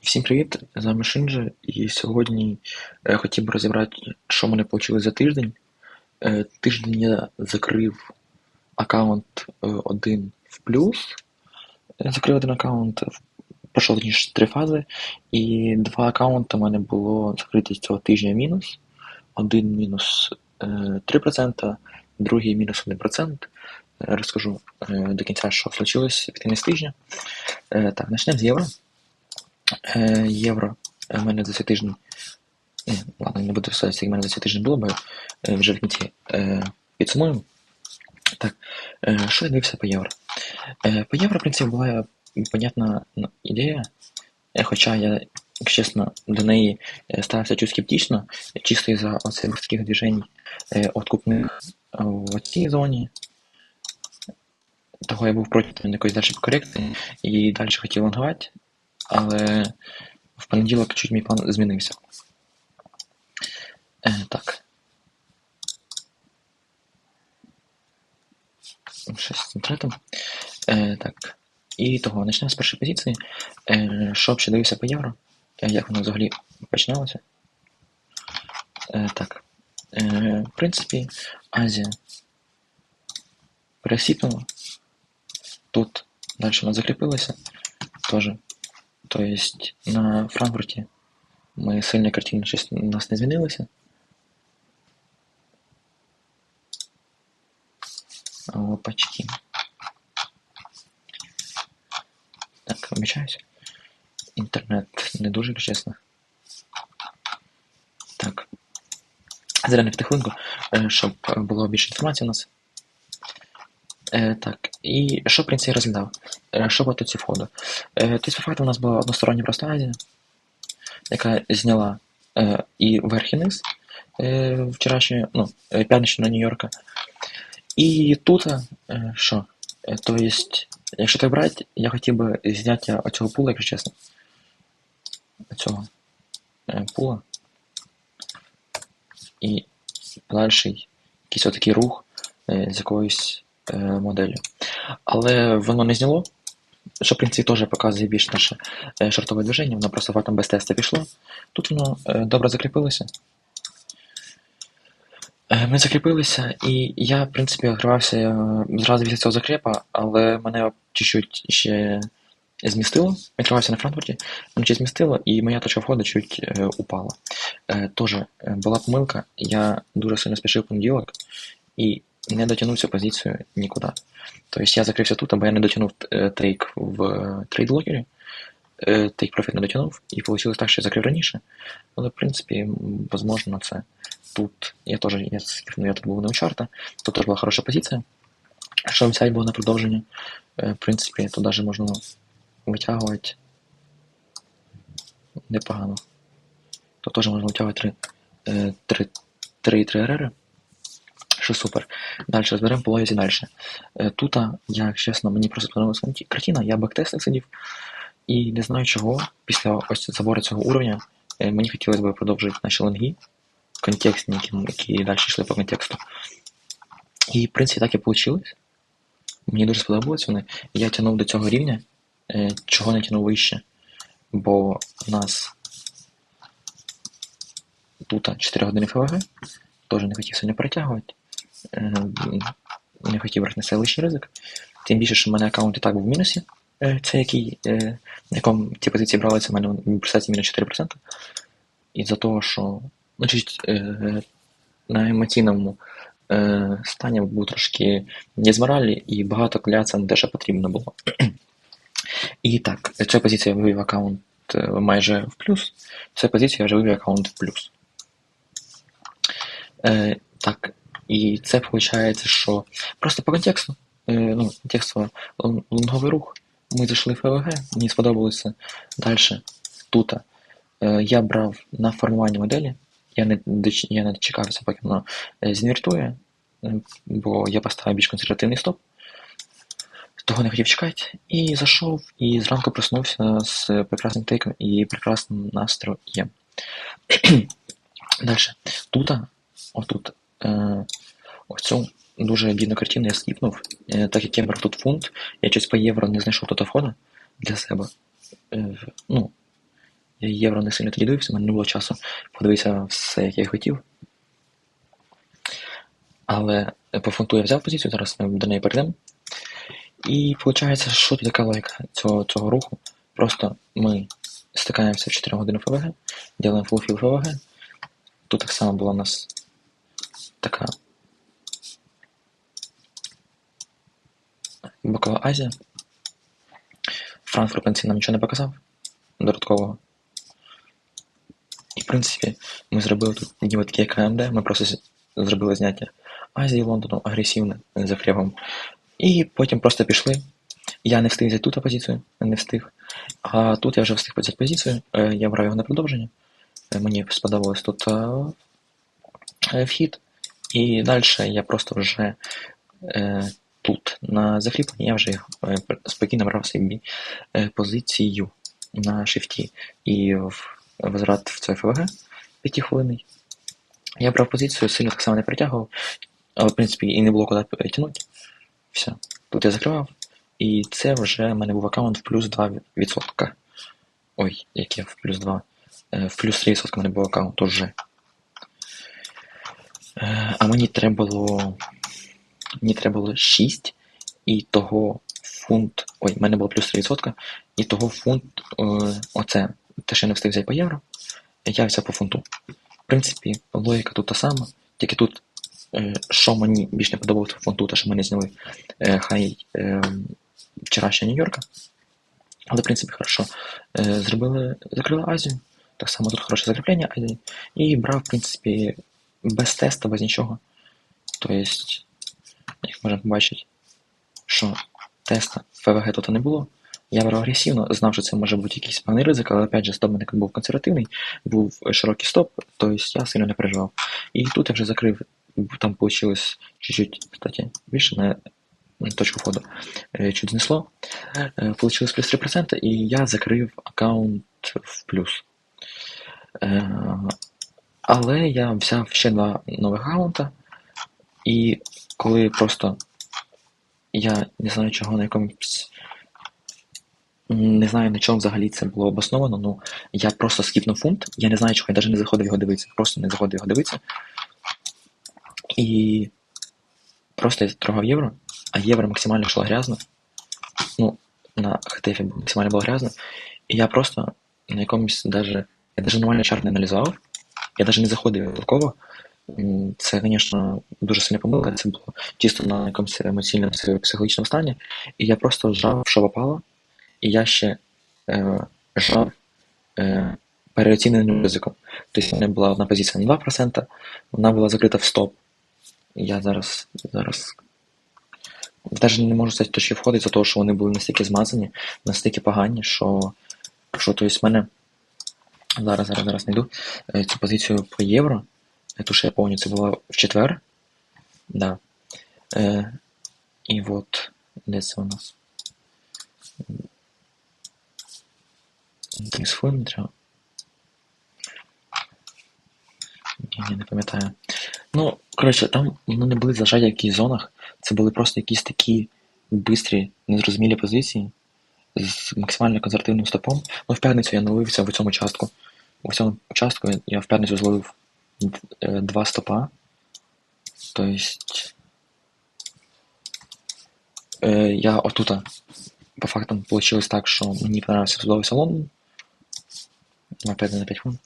Всім привіт! З вами Шинджа, і сьогодні е, хотів би розібрати, що в мене вийшло за тиждень. Е, тиждень я закрив аккаунт е, один в плюс. Закрив один аккаунт, в- пройшов ніж три фази, і два аккаунти в мене було закриті цього тижня мінус. Один мінус е, 3%, другий мінус 1%. Е, Розкажу до кінця, що случилось під кінець тижня. Так, почнемо з євро. Е, євро е, в мене за цей тиждень. Ні, ладно, не буду писати, скільки в мене за цей тиждень було, бо е, вже в кінці е, підсумуємо. Так, е, що я дивився по євро? Е, по євро, в принципі, була понятна ну, ідея, е, хоча я, чесно, до неї е, ставився чуть скептично, чисто із-за оцих таких движень е, откупних е, в цій зоні. Того я був проти якоїсь далі корекції і далі хотів лонгувати, але в понеділок чуть мій план змінився. Е, так. Щось третим. Е, так. І того, почнемо з першої позиції. Е, що ще дивився по євро? Е, як воно взагалі починалося? Е, так. Е, в принципі, Азія пересіпнула. Тут далі вона закріпилася. Тоже. Тобто на Франкфурті ми сильно картина щось у нас не змінилося. Опачки. Так, вибачаюсь. Інтернет не дуже, чесно. Так. Зелений втихлинку, е, щоб було більше інформації у нас. Е, так, і що в принципі розглядав? Е, що по точці входу? Тобто, по факту у нас була одностороння проста яка зняла е, і верх і низ вчорашньої, ну, п'ятничну Нью-Йорка. І тут, що? То есть, якщо так брати, я хотів би зняття оцього пула, якщо чесно. Оцього пула. І подальший якийсь отакий рух з якоюсь моделлю. Але воно не зняло, що в принципі теж показує більш наше е, шортове движення, воно просто фактом без теста пішло. Тут воно е, добре закріпилося. Е, Ми закріпилися, і я, в принципі, відкривався е, зразу після цього закрепа, але мене чуть-чуть ще змістило. Відкривався на Франкфурті, ще змістило, і моя точка входу чуть упала. Тоже е, була помилка, я дуже сильно спішив понеділок і не дотягнув цю позицію нікуди. Тобто я закрився тут, або я не дотягнув е, тейк в е, трейдлокері, е, тейк профіт не дотягнув, і вийшло так, що я закрив раніше. Але, в принципі, м, возможно, це тут я теж я, ну, я тут був не у чарта, тут теж була хороша позиція. Що взяти було на продовження, в принципі, тут навіть можна витягувати непогано. Тут теж можна витягувати 3, е, 3, 3, 3 РР, що супер. Далі розберемо по логіці далі. Е, Тут, я, якщо чесно, мені просто сподобалася канті- картина, я бактестах сидів, і не знаю чого, після ось забору цього уровня, е, мені хотілося б продовжити наші лонги, контекстні, які, які далі йшли по контексту. І, в принципі, так і вийшло. Мені дуже сподобалось вони. Я тягнув до цього рівня, е, чого не тягнув вище. Бо в нас тут 4 години ФВГ, теж не хотів сьогодні перетягувати. Е, Не хотів брати на себе лишній ризик. Тим більше, що в мене аккаунт і так в мінусі. Е, Це який, е, на якому ті позиції бралися, в мене в пресеті мінус 4%. І за того, що ну, чуть, е, на емоційному стані був трошки не з моралі, і багато кляться не те, потрібно було. І так, цю позицію я вивів аккаунт майже в плюс, цю позицію я вже вивів аккаунт в плюс. Так, і це виходить, що просто по контексту, е, ну, контексту лонговий рух, ми зайшли в ФВГ, мені сподобалося далі тут. Е, я брав на формування моделі, я не, я не дочекався, поки воно е, зінвертує, е, бо я поставив більш консервативний стоп. Того не хотів чекати, і зайшов, і зранку проснувся з прекрасним тейком і прекрасним настроєм. Далі. Тут, отут, е, оцю дуже бідну картину я скіпнув, е, так як я брав тут фунт, я щось по євро не знайшов входу для себе. Е, ну, Я євро не сильно тоді дивився, в мене не було часу подивитися все, як я хотів. Але по фунту я взяв позицію, зараз ми до неї перейдемо. І виходить, що тут така логіка цього цього руху. Просто ми стикаємося в 4 години ФВГ, робимо фулфіл ФВГ. Тут так само була у нас така бокова Азія. Франкфурт, нам нічого не показав додаткового. І, в принципі, ми зробили тут ніби таке КМД, ми просто зробили зняття Азії Лондону агресивне за хлібом. І потім просто пішли. Я не встиг взяти тут позицію, не встиг. А тут я вже встиг взяти позицію, е, я брав його на продовження. Е, мені сподобалось тут е, вхід. І далі я просто вже тут на закріпленні я вже спокійно брав собі позицію на шифті і в возврат в 5 хвилинний. Я брав позицію, сильно так само не притягував, але в принципі і не було куди перетягнути. Все. Тут я закривав. І це вже в мене був аккаунт в плюс 2%. Ой, яке в плюс 2. Е, в плюс 3% в мене був аккаунт уже. Е, а мені треба було. Мені треба було 6 і того фунт. Ой, в мене було плюс 3%, і того фунт. Е, оце. Те, що я не встиг взяти по євро. Я взяв по фунту. В принципі, логіка тут та сама, тільки тут Е, що мені більш не подобалося в фонту, те, що ми зняли хай вчорашня Нью-Йорка. Але, в принципі, хорошо. Зробили, закрили Азію. Так само тут хороше закріплення Азії. І брав, в принципі, без теста, без нічого. Тобто, як можемо побачити, що теста ФВГ тут не було. Я брав агресивно, знав, що це може бути якийсь певний ризик, але опять же, стоп мене був консервативний, був широкий стоп, тобто я сильно не переживав. І тут я вже закрив там получилось чуть-чуть, кстати, видишь, на точку входа э, чуть знесло. Э, получилось плюс 3%, і я закрив аккаунт в плюс. Але я взяв ще два нових аккаунта, і коли просто я не знаю чого на якомусь. Не знаю, на чому взагалі це було обосновано, ну я просто скіпнув фунт, я не знаю, чого я навіть не заходив його дивитися, просто не заходив його дивитися. І просто я торгав євро, а євро максимально йшло грязно. Ну, на ХТФ максимально було грязно. І я просто на якомусь даже. Я навіть нормально чарт не аналізував. Я навіть не заходив толково. Це, звісно, дуже сильна помилка. Це було чисто на якомусь емоційному психологічному стані. І я просто жав, що попало, і я ще е, жав е, переоціненим ризиком. Тобто в мене була одна позиція на 2%, вона була закрита в стоп. Я зараз зараз навіть не можу сказати, хто входить, за того, що вони були настільки змазані, настільки погані, що що то есть, мене зараз зараз зараз знайду е, цю позицію по євро. Ту, що я пам'ятаю, це було в четвер. Да. Е, І от де це у нас? З. Я не пам'ятаю. Ну, коротше, там ну, не були зажаті в якихось зонах. Це були просто якісь такі бистрі, незрозумілі позиції з максимально консервативним стопом. Ну, в п'ятницю я налився в цьому участку. У цьому участку я в п'ятницю зловив е, два стопа. Тобто. Е, я отута. По фактам вийшло так, що мені понравився зловився Лондон. На 5 на 5 хвилин.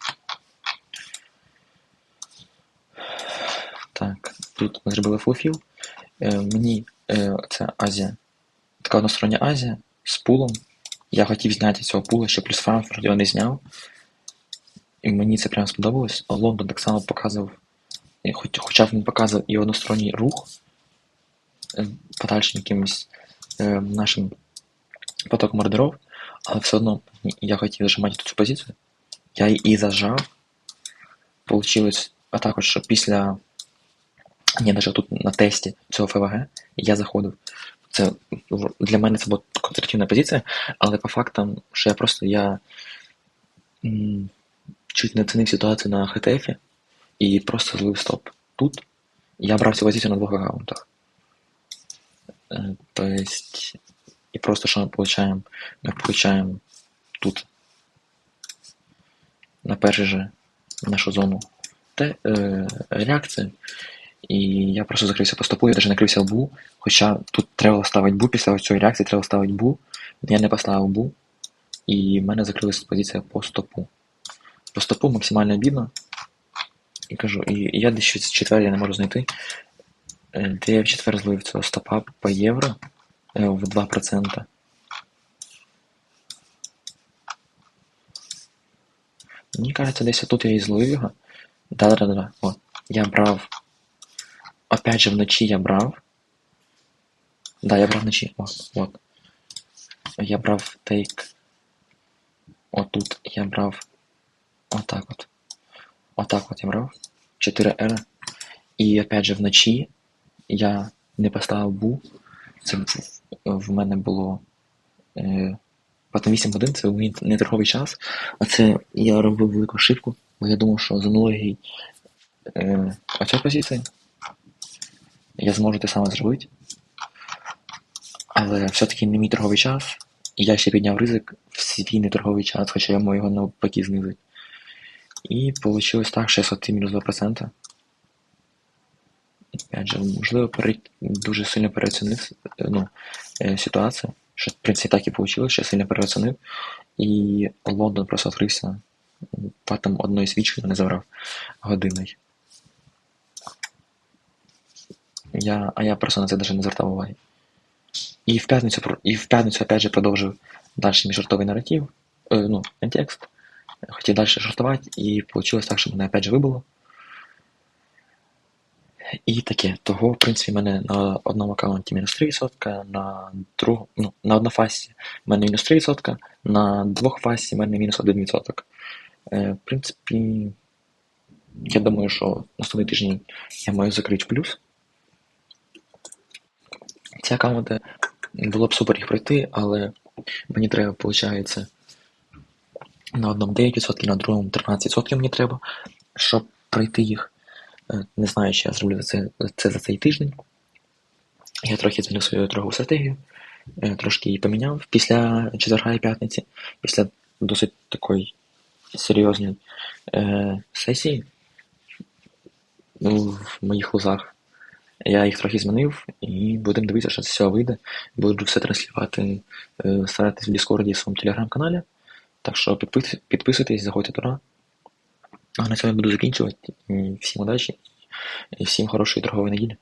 Так, тут ми зробили фулфіл. Е, мені це Азія, така одностороння Азія з пулом. Я хотів зняти цього пула, що плюс Франкфурт його не зняв. І мені це прямо сподобалось. Лондон так само показував, хоч, хоча він показував і односторонній рух е, подальшим якимось е, нашим потоком ордеров, але все одно я хотів зажимати цю позицію. Я її зажав. Получилось, а також що після ні, навіть тут на тесті цього ФВГ я заходив. Це Для мене це була консервативна позиція, але по фактам, що я просто я м, чуть не оцінив ситуацію на ХТФ і просто злив стоп. Тут я брав цю позицію на двох аккаунтах. То есть, і просто що ми получаємо? Ми получаємо тут на перший же нашу зону те, е, реакції. І я просто закрився по стопу, я навіть накрився бу. Хоча тут треба ставити бу, після цієї реакції треба ставити бу. Я не поставив бу. І в мене закрилася позиція по стопу. По стопу максимально бідно. І кажу, і я десь четвер я не можу знайти. Е, Де я в четвер зловив цього стопа по євро е, в 2%. Мені кажется, десь тут я і зловив його. Да-да-да-да. От. Я брав. Опять же вночі я брав. Да, я брав вночі. От, от. Я брав тейк. Отут я брав. Отак от. Отак от я брав. 4 R. І опять же вночі я не поставив бу. Це в мене було. Е, Потім 8 годин, це мій неторговий час. А це я робив велику ошибку, бо я думав, що з аналогії е, оця позиція я зможу те саме зробити. Але все-таки не мій торговий час, і я ще підняв ризик в свій неторговий час, хоча я його навпаки знизити. І вийшло так, що я схватив мінус 2%. Опять же, можливо, дуже сильно переоцінив ну, е, ситуацію. Що, в принципі, так і вийшло, що сильно переоцінив. І Лондон просто відкрився там одної свічки не забрав годиною. Я, а я просто на це навіть не звертав уваги. І в п'ятницю, і в п'ятницю опять же продовжив далі мій жартовий наратив, е, ну, текст. Хотів далі жартувати, і вийшло так, що мене опять же вибило. І таке. Того, в принципі, в мене на одному аккаунті мінус 3%, на другому, ну, на однофасі в мене мінус 3%, на двох фасі в мене мінус 1%. Е, в принципі, я думаю, що наступний тиждень я маю закрити плюс. Ці аккаунти було б супер їх пройти, але мені треба, виходить, на одному 9%, на другому 13% мені треба, щоб пройти їх. Е, Не знаю, чи я зроблю це, це за цей тиждень. Я трохи змінив свою торгову стратегію, е, трошки її поміняв після четверга і п'ятниці, після досить такої серйозної е, сесії ну, в моїх лозах. Я їх трохи змінив і будемо дивитися, що з цього вийде. Буду все транслювати, старатися старатись в Діскорді і своєму телеграм-каналі. Так що підпис- підписуйтесь, заходьте туди. А на цьому я буду закінчувати. Всім удачі і всім хорошої торгової неділі.